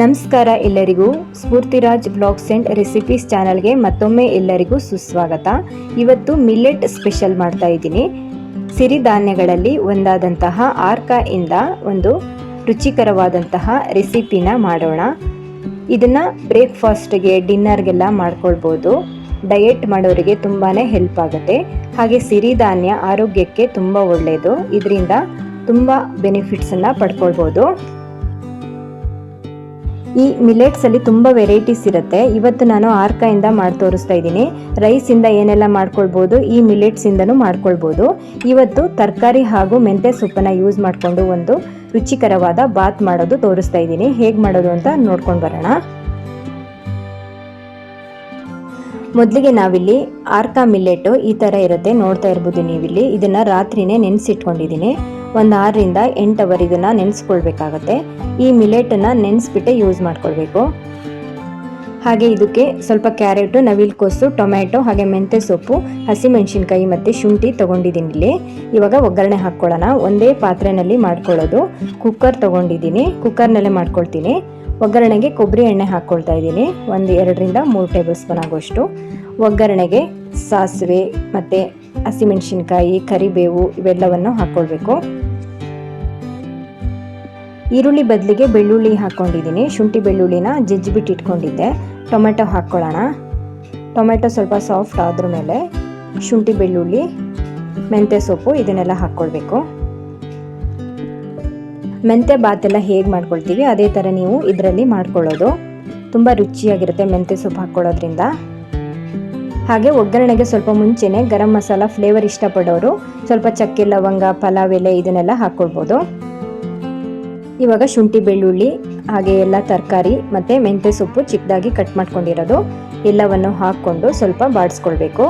ನಮಸ್ಕಾರ ಎಲ್ಲರಿಗೂ. ಸ್ಫೂರ್ತಿರಾಜ್ blogs and recipes ಚಾನಲ್ಗೆ ಮತ್ತೊಮ್ಮೆ ಎಲ್ಲರಿಗೂ ಸುಸ್ವಾಗತ. ಇವತ್ತು ಮಿಲ್ಲೆಟ್ ಸ್ಪೆಷಲ್ ಮಾಡ್ತಾ ಇದ್ದೀನಿ. ಸಿರಿಧಾನ್ಯಗಳಲ್ಲಿ ಒಂದಾದಂತಹ ಆರ್ಕ ಇಂದ ಒಂದು ರುಚಿಕರವಾದಂತಹ ರೆಸಿಪಿನ ಮಾಡೋಣ. ಇದನ್ನು ಬ್ರೇಕ್ಫಾಸ್ಟ್ಗೆ, ಡಿನ್ನರ್ಗೆಲ್ಲ ಮಾಡ್ಕೊಳ್ಬೋದು. ಡಯೆಟ್ ಮಾಡೋರಿಗೆ ತುಂಬಾ ಹೆಲ್ಪ್ ಆಗುತ್ತೆ. ಹಾಗೆ ಸಿರಿಧಾನ್ಯ ಆರೋಗ್ಯಕ್ಕೆ ತುಂಬ ಒಳ್ಳೆಯದು ಇದರಿಂದ ತುಂಬ ಬೆನಿಫಿಟ್ಸನ್ನು ಪಡ್ಕೊಳ್ಬೋದು. ಈ ಮಿಲೆಟ್ಸ್ ಅಲ್ಲಿ ತುಂಬ ವೆರೈಟೀಸ್ ಇರುತ್ತೆ. ಇವತ್ತು ನಾನು ಆರ್ಕಾಯಿಂದ ಮಾಡಿ ತೋರಿಸ್ತಾ ಇದ್ದೀನಿ. ರೈಸಿಂದ ಏನೆಲ್ಲ ಮಾಡ್ಕೊಳ್ಬೋದು, ಈ ಮಿಲೆಟ್ಸ್ ಇಂದನೂ ಮಾಡ್ಕೊಳ್ಬೋದು. ಇವತ್ತು ತರಕಾರಿ ಹಾಗೂ ಮೆಂತ್ಯ ಸೊಪ್ಪನ್ನ ಯೂಸ್ ಮಾಡಿಕೊಂಡು ಒಂದು ರುಚಿಕರವಾದ ಬಾತ್ ಮಾಡೋದು ತೋರಿಸ್ತಾ ಇದ್ದೀನಿ. ಹೇಗೆ ಮಾಡೋದು ಅಂತ ನೋಡ್ಕೊಂಡು ಬರೋಣ. ಮೊದಲಿಗೆ ನಾವಿಲ್ಲಿ ಆರ್ಕಾ ಮಿಲ್ಲೆಟು ಈ ಥರ ಇರುತ್ತೆ ನೋಡ್ತಾ ಇರ್ಬೋದು ನೀವಿಲ್ಲಿ. ಇದನ್ನು ರಾತ್ರಿನೇ ನೆನೆಸಿಟ್ಕೊಂಡಿದ್ದೀನಿ. ಒಂದು ಆರರಿಂದ ಎಂಟು ಅವರ್ ಇದನ್ನು ನೆನೆಸ್ಕೊಳ್ಬೇಕಾಗತ್ತೆ. ಈ ಮಿಲೆಟನ್ನು ನೆನೆಸ್ಬಿಟ್ಟೆ ಯೂಸ್ ಮಾಡ್ಕೊಳ್ಬೇಕು. ಹಾಗೆ ಇದಕ್ಕೆ ಸ್ವಲ್ಪ ಕ್ಯಾರೆಟು, ನವಿಲುಕೋಸು, ಟೊಮ್ಯಾಟೊ, ಹಾಗೆ ಮೆಂತ್ಯ ಸೊಪ್ಪು, ಹಸಿಮೆಣಸಿನ್ಕಾಯಿ ಮತ್ತು ಶುಂಠಿ ತೊಗೊಂಡಿದ್ದೀನಿ ಇಲ್ಲಿ. ಇವಾಗ ಒಗ್ಗರಣೆ ಹಾಕ್ಕೊಳ್ಳೋಣ. ಒಂದೇ ಪಾತ್ರೆಯಲ್ಲಿ ಮಾಡ್ಕೊಳ್ಳೋದು. ಕುಕ್ಕರ್ ತೊಗೊಂಡಿದ್ದೀನಿ. ಕುಕ್ಕರ್ನಲ್ಲೇ ಮಾಡ್ಕೊಳ್ತೀನಿ. ಒಗ್ಗರಣೆಗೆ ಕೊಬ್ಬರಿ ಎಣ್ಣೆ ಹಾಕ್ಕೊಳ್ತಾ ಇದ್ದೀನಿ. ಒಂದು ಎರಡರಿಂದ ಮೂರು ಟೇಬಲ್ ಸ್ಪೂನ್ ಆಗೋಷ್ಟು. ಒಗ್ಗರಣೆಗೆ ಸಾಸಿವೆ ಮತ್ತು ಹಸಿಮೆಣಸಿನ್ಕಾಯಿ, ಕರಿಬೇವು ಇವೆಲ್ಲವನ್ನು ಹಾಕ್ಕೊಳ್ಬೇಕು. ಈರುಳ್ಳಿ ಬದಲಿಗೆ ಬೆಳ್ಳುಳ್ಳಿ ಹಾಕ್ಕೊಂಡಿದ್ದೀನಿ. ಶುಂಠಿ ಬೆಳ್ಳುಳ್ಳಿನ ಜಜ್ಜಿಬಿಟ್ಟು ಇಟ್ಕೊಂಡಿದ್ದೆ. ಟೊಮೆಟೊ ಹಾಕ್ಕೊಳ್ಳೋಣ. ಟೊಮೆಟೊ ಸ್ವಲ್ಪ ಸಾಫ್ಟ್ ಆದ್ರ ಮೇಲೆ ಶುಂಠಿ ಬೆಳ್ಳುಳ್ಳಿ, ಮೆಂತ್ಯ ಸೊಪ್ಪು ಇದನ್ನೆಲ್ಲ ಹಾಕ್ಕೊಳ್ಬೇಕು. ಮೆಂತ್ಯ ಬಾತೆಲ್ಲ ಹೇಗೆ ಮಾಡ್ಕೊಳ್ತೀವಿ ಅದೇ ಥರ ನೀವು ಇದರಲ್ಲಿ ಮಾಡ್ಕೊಳ್ಳೋದು. ತುಂಬ ರುಚಿಯಾಗಿರುತ್ತೆ ಮೆಂತ್ಯ ಸೊಪ್ಪು ಹಾಕ್ಕೊಳ್ಳೋದ್ರಿಂದ. ಹಾಗೆ ಒಗ್ಗರಣೆಗೆ ಸ್ವಲ್ಪ ಮುಂಚೆನೆ ಗರಂ ಮಸಾಲ ಫ್ಲೇವರ್ ಇಷ್ಟಪಡೋರು ಸ್ವಲ್ಪ ಚಕ್ಕೆ, ಲವಂಗ, ಪಲಾವ್, ಎಲೆ ಇದನ್ನೆಲ್ಲ ಹಾಕ್ಕೊಳ್ಬೋದು. ಇವಾಗ ಶುಂಠಿ, ಬೆಳ್ಳುಳ್ಳಿ, ಹಾಗೆ ಎಲ್ಲ ತರಕಾರಿ ಮತ್ತು ಮೆಂತ್ಯ ಸೊಪ್ಪು ಚಿಕ್ಕದಾಗಿ ಕಟ್ ಮಾಡ್ಕೊಂಡಿರೋದು. ಎಲ್ಲವನ್ನು ಹಾಕ್ಕೊಂಡು ಸ್ವಲ್ಪ ಬಾಡಿಸ್ಕೊಳ್ಬೇಕು.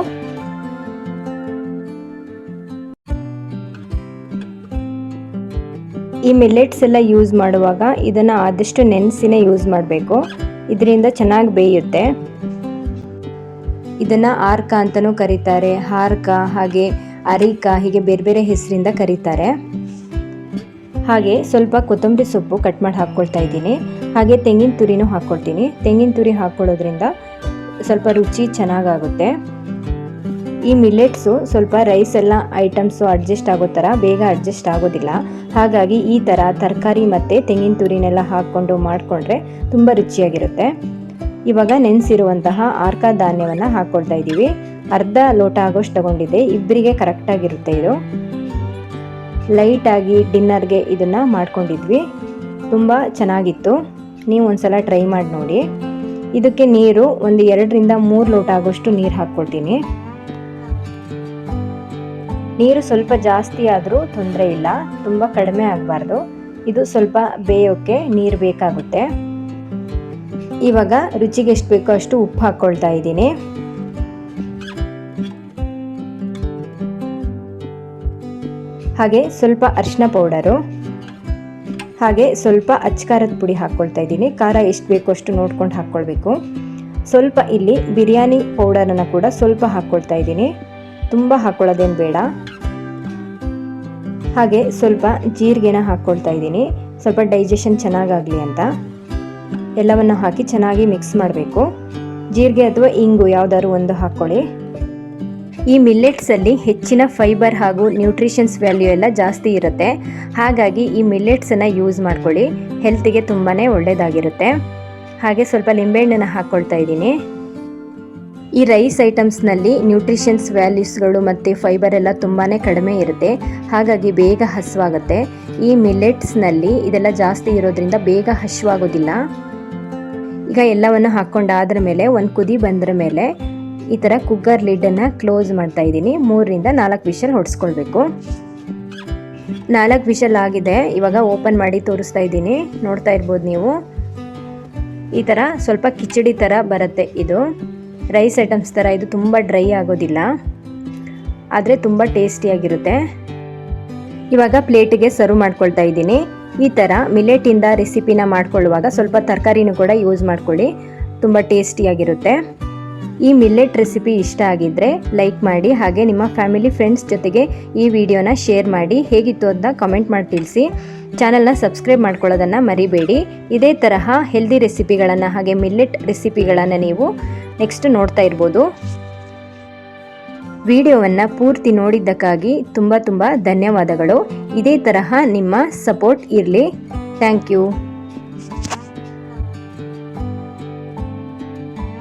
ಈ ಮಿಲ್ಲೆಟ್ಸ್ ಎಲ್ಲ ಯೂಸ್ ಮಾಡುವಾಗ ಇದನ್ನು ಆದಷ್ಟು ನೆನೆಸಿನೇ ಯೂಸ್ ಮಾಡಬೇಕು. ಇದರಿಂದ ಚೆನ್ನಾಗಿ ಬೇಯುತ್ತೆ. ಇದನ್ನು ಆರ್ಕ ಅಂತಲೂ ಕರೀತಾರೆ. ಹಾರ್ಕ, ಹಾಗೆ ಅರಿಕ, ಹೀಗೆ ಬೇರೆ ಬೇರೆ ಹೆಸರಿಂದ ಕರೀತಾರೆ. ಹಾಗೆ ಸ್ವಲ್ಪ ಕೊತ್ತಂಬರಿ ಸೊಪ್ಪು ಕಟ್ ಮಾಡಿ ಹಾಕ್ಕೊಳ್ತಾ ಇದ್ದೀನಿ. ಹಾಗೆ ತೆಂಗಿನ ತುರಿನೂ ಹಾಕ್ಕೊಳ್ತೀನಿ. ತೆಂಗಿನ ತುರಿ ಹಾಕ್ಕೊಳ್ಳೋದ್ರಿಂದ ಸ್ವಲ್ಪ ರುಚಿ ಚೆನ್ನಾಗಾಗುತ್ತೆ. ಈ ಮಿಲ್ಲೆಟ್ಸು ಸ್ವಲ್ಪ ರೈಸ್ ಎಲ್ಲ ಐಟಮ್ಸು ಅಡ್ಜಸ್ಟ್ ಆಗೋ ಥರ ಬೇಗ ಅಡ್ಜಸ್ಟ್ ಆಗೋದಿಲ್ಲ. ಹಾಗಾಗಿ ಈ ಥರ ತರಕಾರಿ ಮತ್ತು ತೆಂಗಿನ ತುರಿನೆಲ್ಲ ಹಾಕ್ಕೊಂಡು ಮಾಡಿಕೊಂಡ್ರೆ ತುಂಬ ರುಚಿಯಾಗಿರುತ್ತೆ. ಇವಾಗ ನೆನೆಸಿರುವಂತಹ ಆರ್ಕ ಧಾನ್ಯವನ್ನು ಹಾಕ್ಕೊಳ್ತಾ ಇದ್ದೀವಿ. ಅರ್ಧ ಲೋಟ ಆಗೋಷ್ಟು ತಗೊಂಡಿದ್ದೆ. ಇಬ್ಬರಿಗೆ ಕರೆಕ್ಟಾಗಿರುತ್ತೆ ಇದು. ಲೈಟಾಗಿ ಡಿನ್ನರ್ಗೆ ಇದನ್ನು ಮಾಡ್ಕೊಂಡಿದ್ವಿ. ತುಂಬ ಚೆನ್ನಾಗಿತ್ತು. ನೀವು ಒಂದ್ಸಲ ಟ್ರೈ ಮಾಡಿ ನೋಡಿ. ಇದಕ್ಕೆ ನೀರು ಒಂದು ಎರಡರಿಂದ ಮೂರು ಲೋಟ ಆಗೋಷ್ಟು ನೀರು ಹಾಕ್ಕೊಳ್ತೀನಿ. ನೀರು ಸ್ವಲ್ಪ ಜಾಸ್ತಿ ಆದರೂ ತೊಂದರೆ ಇಲ್ಲ. ತುಂಬ ಕಡಿಮೆ ಆಗಬಾರ್ದು. ಇದು ಸ್ವಲ್ಪ ಬೇಯೋಕ್ಕೆ ನೀರು ಬೇಕಾಗುತ್ತೆ. ಇವಾಗ ರುಚಿಗೆ ಎಷ್ಟು ಬೇಕೋ ಅಷ್ಟು ಉಪ್ಪು ಹಾಕ್ಕೊಳ್ತಾ ಇದ್ದೀನಿ. ಹಾಗೆ ಸ್ವಲ್ಪ ಅರಿಶಿನ ಪೌಡರು, ಹಾಗೆ ಸ್ವಲ್ಪ ಅಚ್ಕಾರದ ಪುಡಿ ಹಾಕ್ಕೊಳ್ತಾ ಇದ್ದೀನಿ. ಖಾರ ಎಷ್ಟು ಬೇಕೋ ಅಷ್ಟು ನೋಡ್ಕೊಂಡು ಹಾಕ್ಕೊಳ್ಬೇಕು. ಸ್ವಲ್ಪ ಇಲ್ಲಿ ಬಿರಿಯಾನಿ ಪೌಡರನ್ನು ಕೂಡ ಸ್ವಲ್ಪ ಹಾಕ್ಕೊಳ್ತಾ ಇದ್ದೀನಿ. ತುಂಬ ಹಾಕ್ಕೊಳ್ಳೋದೇನು ಬೇಡ. ಹಾಗೆ ಸ್ವಲ್ಪ ಜೀರಿಗೆನ ಹಾಕ್ಕೊಳ್ತಾ ಇದ್ದೀನಿ. ಸ್ವಲ್ಪ ಡೈಜೆಷನ್ ಚೆನ್ನಾಗಾಗಲಿ ಅಂತ. ಎಲ್ಲವನ್ನು ಹಾಕಿ ಚೆನ್ನಾಗಿ ಮಿಕ್ಸ್ ಮಾಡಬೇಕು. ಜೀರಿಗೆ ಅಥವಾ ಇಂಗು ಯಾವುದಾದ್ರು ಒಂದು ಹಾಕ್ಕೊಳ್ಳಿ. ಈ ಮಿಲ್ಲೆಟ್ಸಲ್ಲಿ ಹೆಚ್ಚಿನ ಫೈಬರ್ ಹಾಗೂ ನ್ಯೂಟ್ರಿಷನ್ಸ್ ವ್ಯಾಲ್ಯೂ ಎಲ್ಲ ಜಾಸ್ತಿ ಇರುತ್ತೆ. ಹಾಗಾಗಿ ಈ ಮಿಲ್ಲೆಟ್ಸನ್ನು ಯೂಸ್ ಮಾಡ್ಕೊಳ್ಳಿ. ಹೆಲ್ತಿಗೆ ತುಂಬಾ ಒಳ್ಳೆಯದಾಗಿರುತ್ತೆ ಹಾಗೆ ಸ್ವಲ್ಪ ಲಿಂಬೆಹಣ್ಣನ್ನು ಹಾಕ್ಕೊಳ್ತಾ ಇದ್ದೀನಿ. ಈ ರೈಸ್ ಐಟಮ್ಸ್ನಲ್ಲಿ ನ್ಯೂಟ್ರಿಷನ್ಸ್ ವ್ಯಾಲ್ಯೂಸ್ಗಳು ಮತ್ತು ಫೈಬರ್ ಎಲ್ಲ ತುಂಬಾ ಕಡಿಮೆ ಇರುತ್ತೆ. ಹಾಗಾಗಿ ಬೇಗ ಹಸುವಾಗುತ್ತೆ. ಈ ಮಿಲ್ಲೆಟ್ಸ್ನಲ್ಲಿ ಇದೆಲ್ಲ ಜಾಸ್ತಿ ಇರೋದ್ರಿಂದ ಬೇಗ ಹಸುವಾಗೋದಿಲ್ಲ ಈಗ ಎಲ್ಲವನ್ನು ಹಾಕ್ಕೊಂಡಾದ್ರ ಮೇಲೆ ಒಂದು ಕುದಿ ಬಂದ್ರ ಮೇಲೆ ಈ ಥರ ಕುಕ್ಕರ್ ಲಿಡ್ಡನ್ನು ಕ್ಲೋಸ್ ಮಾಡ್ತಾ ಇದ್ದೀನಿ. ಮೂರರಿಂದ ನಾಲ್ಕು ವಿಷಲ್ ಹೊಡೆಸ್ಕೊಳ್ಬೇಕು. ನಾಲ್ಕು ವಿಷಲ್ ಆಗಿದೆ. ಇವಾಗ ಓಪನ್ ಮಾಡಿ ತೋರಿಸ್ತಾ ಇದ್ದೀನಿ. ನೋಡ್ತಾ ಇರ್ಬೋದು ನೀವು. ಈ ಥರ ಸ್ವಲ್ಪ ಕಿಚಡಿ ಥರ ಬರುತ್ತೆ ಇದು. ರೈಸ್ ಐಟಮ್ಸ್ ಥರ ಇದು ತುಂಬ ಡ್ರೈ ಆಗೋದಿಲ್ಲ. ಆದರೆ ತುಂಬ ಟೇಸ್ಟಿಯಾಗಿರುತ್ತೆ ಇವಾಗ ಪ್ಲೇಟಿಗೆ ಸರ್ವ್ ಮಾಡ್ಕೊಳ್ತಾ ಇದ್ದೀನಿ. ಈ ಥರ ಮಿಲೆಟಿಂದ ರೆಸಿಪಿನ ಮಾಡ್ಕೊಳ್ಳುವಾಗ ಸ್ವಲ್ಪ ತರಕಾರಿನೂ ಕೂಡ ಯೂಸ್ ಮಾಡ್ಕೊಳ್ಳಿ. ತುಂಬ ಟೇಸ್ಟಿಯಾಗಿರುತ್ತೆ ಈ ಮಿಲ್ಲೆಟ್ ರೆಸಿಪಿ ಇಷ್ಟ ಆಗಿದ್ದರೆ ಲೈಕ್ ಮಾಡಿ ಹಾಗೆ ನಿಮ್ಮ ಫ್ಯಾಮಿಲಿ ಫ್ರೆಂಡ್ಸ್ ಜೊತೆಗೆ ಈ ವಿಡಿಯೋನ ಶೇರ್ ಮಾಡಿ. ಹೇಗಿತ್ತು ಅಂತ ಕಮೆಂಟ್ ಮಾಡಿ ತಿಳಿಸಿ. ಚಾನಲ್ನ ಸಬ್ಸ್ಕ್ರೈಬ್ ಮಾಡ್ಕೊಳ್ಳೋದನ್ನು ಮರಿಬೇಡಿ. ಇದೇ ತರಹ ಹೆಲ್ದಿ ರೆಸಿಪಿಗಳನ್ನು ಹಾಗೆ ಮಿಲ್ಲೆಟ್ ರೆಸಿಪಿಗಳನ್ನು ನೀವು ನೆಕ್ಸ್ಟ್ ನೋಡ್ತಾ ಇರ್ಬೋದು. ವಿಡಿಯೋವನ್ನು ಪೂರ್ತಿ ನೋಡಿದ್ದಕ್ಕಾಗಿ ತುಂಬ ತುಂಬ ಧನ್ಯವಾದಗಳು. ಇದೇ ತರಹ ನಿಮ್ಮ ಸಪೋರ್ಟ್ ಇರಲಿ. Thank you